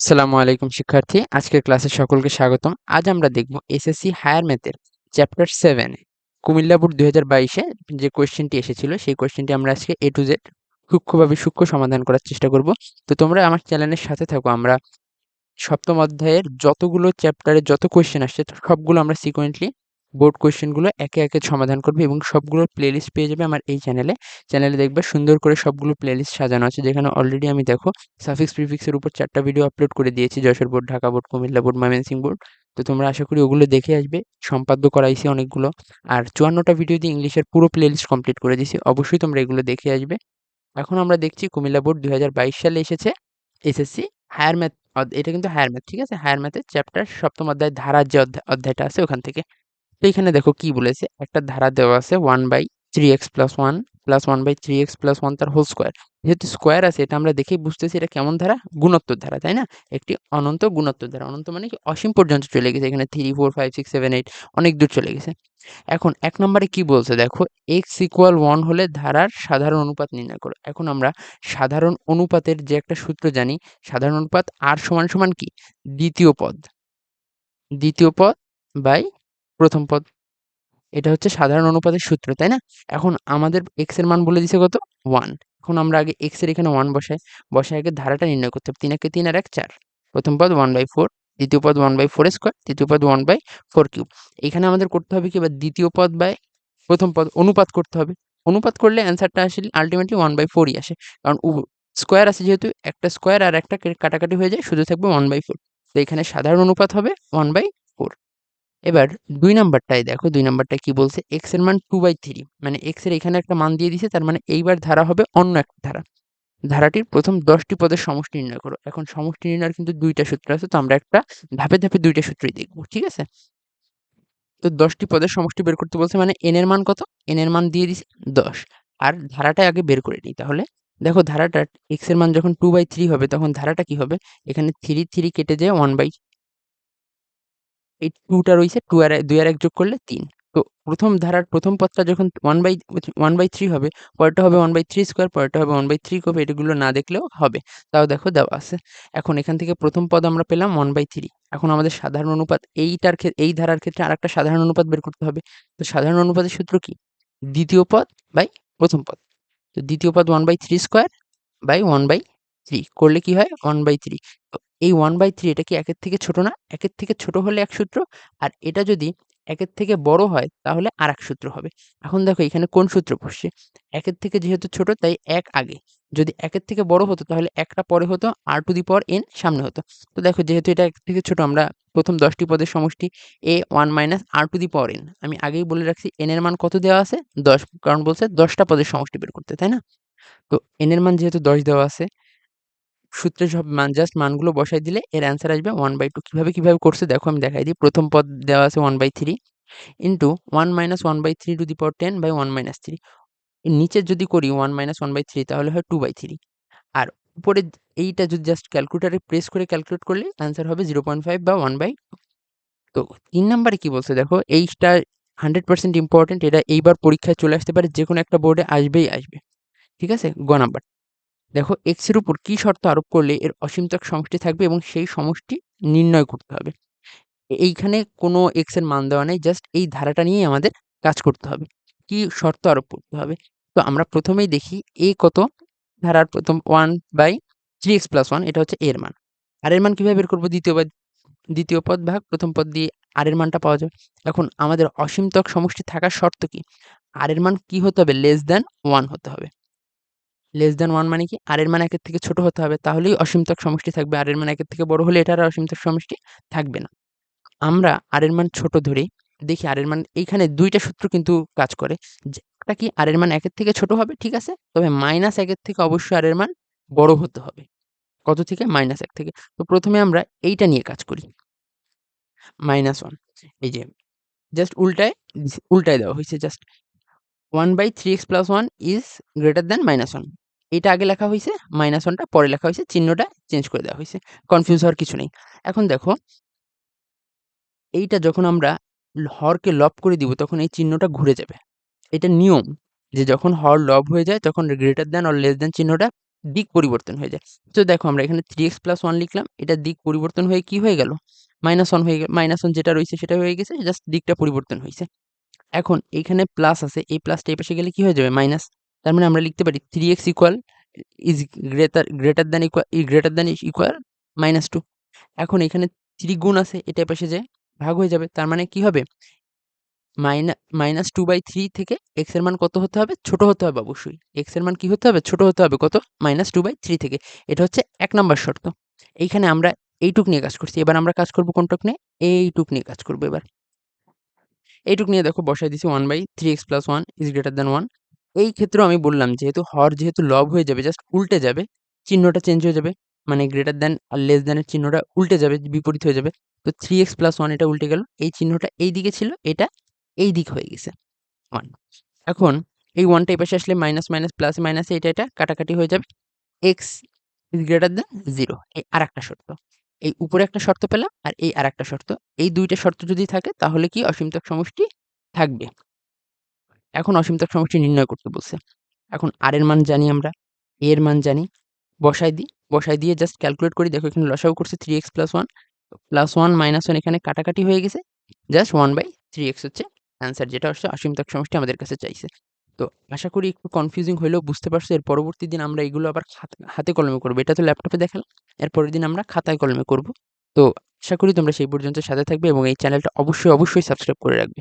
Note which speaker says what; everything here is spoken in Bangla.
Speaker 1: আসসালামু আলাইকুম, শিক্ষার্থী। আজকের ক্লাসে সকলকে স্বাগতম। আজ আমরা দেখব এসএসসি হায়ার ম্যাথের চ্যাপ্টার সেভেনে কুমিল্লাপুর দু হাজার বাইশে যে কোয়েশ্চেনটি এসেছিল, সেই কোয়েশ্চেনটি আমরা আজকে এ টু জেড সূক্ষ্মভাবে সূক্ষ্ম সমাধান করার চেষ্টা করব। তো তোমরা আমার চ্যানেলের সাথে থাকো। আমরা সপ্তম অধ্যায়ের যতগুলো চ্যাপ্টারে যত কোয়েশ্চেন আসছে, সবগুলো আমরা সিকোয়েন্টলি বোর্ড কোয়েশ্চেনগুলো একে একে সমাধান করবে এবং সবগুলোর প্লেলিস্ট পেয়ে যাবে আমার এই চ্যানেলে চ্যানেলে দেখবে সুন্দর করে সবগুলো প্লেলিস্ট সাজানো আছে, যেখানে অলরেডি আমি দেখো সাফিক্স প্রিফিক্সের উপর চারটা ভিডিও আপলোড করে দিয়েছি, Jessore board, Dhaka board, Comilla board, Mymensingh board. তো তোমরা আশা করি ওগুলো দেখে আসবে। সম্পাদ্য করাইছি অনেকগুলো। আর চুয়ান্নটা ভিডিও দিয়ে ইংলিশের পুরো প্লেলিস্ট কমপ্লিট করে দিয়েছি। অবশ্যই তোমরা এগুলো দেখে আসবে। এখন আমরা দেখছি কুমিল্লা বোর্ড দুই হাজার বাইশ সালে এসেছে, এসএসসি হায়ার ম্যাথ এটা কিন্তু হায়ার ম্যাথ ঠিক আছে? হায়ার ম্যাথের চ্যাপ্টার সপ্তম অধ্যায়, ধারার যে অধ্যায়টা আছে ওখান থেকে। তো এখানে দেখো কি বলেছে? একটা ধারা দেওয়া আছে one by three X plus one plus one by three X plus one তার হোল স্কোয়ার যেহেতু স্কোয়ার আছে, এটা আমরা দেখেই বুঝতেছি এটা কেমন ধারা? গুণোত্তর ধারা, তাই না? একটি অনন্ত গুণোত্তর ধারা। অনন্ত মানে কি? অসীম পর্যন্ত চলে গেছে। এখানে three four five six seven eight অনেক দূর চলে গেছে। এখন এক নম্বরে কি বলছে? দেখো এক্স ইকুয়াল ওয়ান হলে ধারার সাধারণ অনুপাত নির্ণয় করো। এখন আমরা সাধারণ অনুপাতের যে একটা সূত্র জানি, সাধারণ অনুপাত আর সমান সমান কি? দ্বিতীয় পদ। দ্বিতীয় পদ বাই প্রথম পদ। এটা হচ্ছে সাধারণ অনুপাতের সূত্র, তাই না? এখন আমাদের এক্সের মান বলে দিছে কত? ওয়ান এখন আমরা আগে এক্সের এখানে ওয়ান বসাই। বসায় আগে ধারাটা নির্ণয় করতে হবে। তিন একে তিন আর এক চার। প্রথম পদ ওয়ান বাই ফোর দ্বিতীয় পদ ওয়ান বাই ফোর স্কোয়ার তৃতীয় পদ ওয়ান বাই ফোর কিউব এখানে আমাদের করতে হবে কি? এবার দ্বিতীয় পদ বাই প্রথম পদ অনুপাত করতে হবে। অনুপাত করলে অ্যান্সারটা আসলে আলটিমেটলি ওয়ান বাই ফোরই আসে। কারণ স্কোয়ার আছে যেহেতু, একটা স্কোয়ার আর একটা কাটাকাটি হয়ে যায়, শুধু থাকবে ওয়ান বাই ফোর তো এখানে সাধারণ অনুপাত হবে ওয়ান বাই এবার দুই নাম্বারটাই দেখো, দুই নাম্বারটা কি বলছে? এক্সের মান টু বাই থ্রি মানে এক্সের এখানে একটা মান দিয়ে দিছে তার মানে এইবার ধারা হবে অন্য একটা ধারা। ধারাটির প্রথম দশটি পদের সমষ্টি নির্ণয় করো। এখন সমষ্টি নির্ণয়ের কিন্তু দুইটা সূত্র আছে, তো আমরা একটা ধাপে ধাপে দুইটা সূত্রই দেখব, ঠিক আছে? তো দশটি পদের সমষ্টি বের করতে বলছে মানে এন এর মান কত? এন এর মান দিয়ে দিছে দশ। আর ধারাটা আগে বের করে নিই তাহলে। দেখো ধারাটা এক্সের মান যখন টু বাই থ্রি হবে, তখন ধারাটা কি হবে? এখানে থ্রি থ্রি কেটে যায় ওয়ান বাই এই টুটা রয়েছে টু আর দুই আর এক যোগ করলে তিন। তো প্রথম ধারার প্রথম পদটা যখন one by one by three হবে, পরেরটা হবে ওয়ান বাই থ্রি স্কোয়ার পরেরটা হবে ওয়ান বাই থ্রি কবে এগুলো না দেখলেও হবে। তাও দেখো দেওয়া আছে। এখন এখান থেকে প্রথম পদ আমরা পেলাম ওয়ান বাই থ্রি এখন আমাদের সাধারণ অনুপাত এইটার ক্ষেত্রে এই ধারার ক্ষেত্রে আর একটা সাধারণ অনুপাত বের করতে হবে। তো সাধারণ অনুপাতের সূত্র কি? দ্বিতীয় পদ বাই প্রথম পদ। তো দ্বিতীয় পদ one by three square by one by three করলে কি হয়? ওয়ান বাই থ্রি এই ওয়ান বাই থ্রি এটা কি একের থেকে ছোট না? একের থেকে ছোট হলে এক সূত্র, আর এটা যদি একের থেকে বড় হয় তাহলে আর এক সূত্র হবে। এখন দেখো এখানে কোন সূত্র বসছে? একের থেকে যেহেতু ছোট তাই এক আগে। যদি একের থেকে বড় হতো তাহলে একটা পরে হতো, আর টু দি পাওয়ার এন সামনে হতো। তো দেখো যেহেতু এটা এক থেকে ছোট, আমরা প্রথম দশটি পদের সমষ্টি a one minus r to the power n আমি আগেই বলে রাখছি এন এর মান কত দেওয়া আছে? দশ, কারণ বলছে দশটা পদের সমষ্টি বের করতে, তাই না? তো এন এর মান যেহেতু দশ দেওয়া আছে সূত্রে সব মান জাস্ট মানগুলো বসাই দিলে এর অ্যান্সার আসবে ওয়ান বাই টু কীভাবে কীভাবে করছে? দেখো আমি দেখাই দিই। প্রথম পদ দেওয়া আছে one by three into one minus one by three to the power ten by one minus three নিচে যদি করি one minus one by three তাহলে হয় টু বাই থ্রি আর উপরে এইটা যদি জাস্ট ক্যালকুলেটারে প্রেস করে ক্যালকুলেট করলে অ্যান্সার হবে জিরো পয়েন্ট ফাইভ বা ওয়ান বাই তো তিন নাম্বারে কি বলছে? দেখো এইটা হান্ড্রেড পার্সেন্ট ইম্পর্টেন্ট এটা এইবার পরীক্ষায় চলে আসতে পারে। যে কোনো একটা বোর্ডে আসবেই আসবে। ঠিক আছে? গ নাম্বার। দেখো এক্সের উপর কি শর্ত আরোপ করলে এর অসীমতক সমষ্টি থাকবে এবং সেই সমষ্টি নির্ণয় করতে হবে। এইখানে কোনো এক্সের মান দেওয়া নেই জাস্ট এই ধারাটা নিয়েই আমাদের কাজ করতে হবে। কি শর্ত আরোপ করতে হবে? তো আমরা প্রথমেই দেখি এ কত? ধারার প্রথম one by three x plus one এটা হচ্ছে এর মান। আর এর মান কীভাবে বের করব? দ্বিতীয় পদ দ্বিতীয় পদ ভাগ, প্রথম পদ দিয়ে আর এর মানটা পাওয়া যাবে। এখন আমাদের অসীমতক সমষ্টি থাকার শর্ত কি? আর এর মান কি হতে হবে? লেস দ্যান ওয়ান হতে হবে। লেস দ্যান ওয়ান মানে কি আর এর মান একের থেকে ছোট হতে হবে, তাহলেই অসীমতক সমষ্টি থাকবে। আর এর মান একের থেকে বড় হলে এটার অসীমতক সমষ্টি থাকবে না। আমরা আর এর মান ছোট ধরে, দেখি আর এর মান, এইখানে দুইটা সূত্র কিন্তু কাজ করে। একটা কি আর এর মান একের থেকে ছোট হবে, ঠিক আছে? তবে মাইনাস একের থেকে অবশ্যই আর এর মান বড় হতে হবে। কত থেকে? মাইনাস এক থেকে। তো প্রথমে আমরা এইটা নিয়ে কাজ করি। মাইনাস ওয়ান এই যে জাস্ট উল্টায় উল্টায় দেওয়া হয়েছে just one by three x plus one is greater than minus one এটা আগে লেখা হয়েছে মাইনাস ওয়ানটা পরে লেখা হয়েছে চিহ্নটা চেঞ্জ করে দেওয়া হয়েছে কনফিউজ হওয়ার কিছু নেই। এখন দেখো, এইটা যখন আমরা হরকে লব করে দিব, তখন এই চিহ্নটা ঘুরে যাবে। এটা নিয়ম যে যখন হর লব হয়ে যায়, তখন greater than or less than চিহ্নটা দিক পরিবর্তন হয়ে যায়। তো দেখো, আমরা এখানে থ্রি এক্স প্লাস ওয়ান লিখলাম, এটা দিক পরিবর্তন হয়ে কি হয়ে গেল? মাইনাস ওয়ান হয়ে গেল মাইনাস ওয়ান যেটা রয়েছে, সেটা হয়ে গেছে জাস্ট দিকটা পরিবর্তন হয়েছে। এখন এইখানে প্লাস আছে, এই প্লাসটা এই পাশে গেলে কি হয়ে যাবে? মাইনাস তার মানে আমরা লিখতে পারি three x equal is greater greater than equal greater than is equal minus two এখন এখানে থ্রি গুণ আছে এটা পাশে যায় ভাগ হয়ে যাবে, তার মানে কি হবে? মাইনা মাইনাস টু বাই থ্রি থেকে এক্সের মান কত হতে হবে? ছোট হতে হবে অবশ্যই। এক্সের মান কি হতে হবে? ছোট হতে হবে কত? মাইনাস টু বাই থ্রি থেকে। এটা হচ্ছে এক নম্বর শর্ত। এইখানে আমরা এইটুক নিয়ে কাজ করছি। এবার আমরা কাজ করব কোনটুক নিয়ে? এইটুক নিয়ে কাজ করব এবার। এইটুক নিয়ে দেখো বসাই দিছি one by three x plus one is greater than one এই ক্ষেত্রেও আমি বললাম, যেহেতু হর যেহেতু লব হয়ে যাবে জাস্ট উল্টে যাবে, চিহ্নটা চেঞ্জ হয়ে যাবে মানে গ্রেটার দ্যান আর লেস দ্যানের চিহ্নটা উল্টে যাবে, বিপরীত হয়ে যাবে, তো থ্রি এক্স প্লাস ওয়ান এটা উল্টে গেল, এই চিহ্নটা এই দিকে ছিল, এটা এই দিক হয়ে গেছে ওয়ান এখন এই ওয়ানটা এই পাশে আসলে মাইনাস মাইনাস প্লাস মাইনাসে এটা এটা কাটাকাটি হয়ে যাবে x is greater than zero এই আর একটা শর্ত, এই উপরে একটা শর্ত পেলাম আর এই আর একটা শর্ত, এই দুইটা শর্ত যদি থাকে তাহলে কি অসীমতক সমষ্টি থাকবে এখন অসীমতক সমষ্টি নির্ণয় করতে বলছে। এখন আর এর মান জানি আমরা এ এর মান জানি বসাই দিই বসাই দিয়ে জাস্ট ক্যালকুলেট করি, দেখো এখানে লসাও করছে three x plus one plus one minus one এখানে কাটাকাটি হয়ে গেছে just one by three x হচ্ছে অ্যান্সার যেটা হচ্ছে অসীমতক সমষ্টি আমাদের কাছে চাইছে। তো আশা করি একটু কনফিউজিং হলেও বুঝতে পারছ, এর পরবর্তী দিন আমরা এগুলো আবার হাতে কলমে করব। এটা তো ল্যাপটপে দেখালাম, এর পরের দিন আমরা খাতায় কলমে করব। তো আশা করি তোমরা সেই পর্যন্ত সাথে থাকবে এবং এই চ্যানেলটা অবশ্যই অবশ্যই সাবস্ক্রাইব করে রাখবে।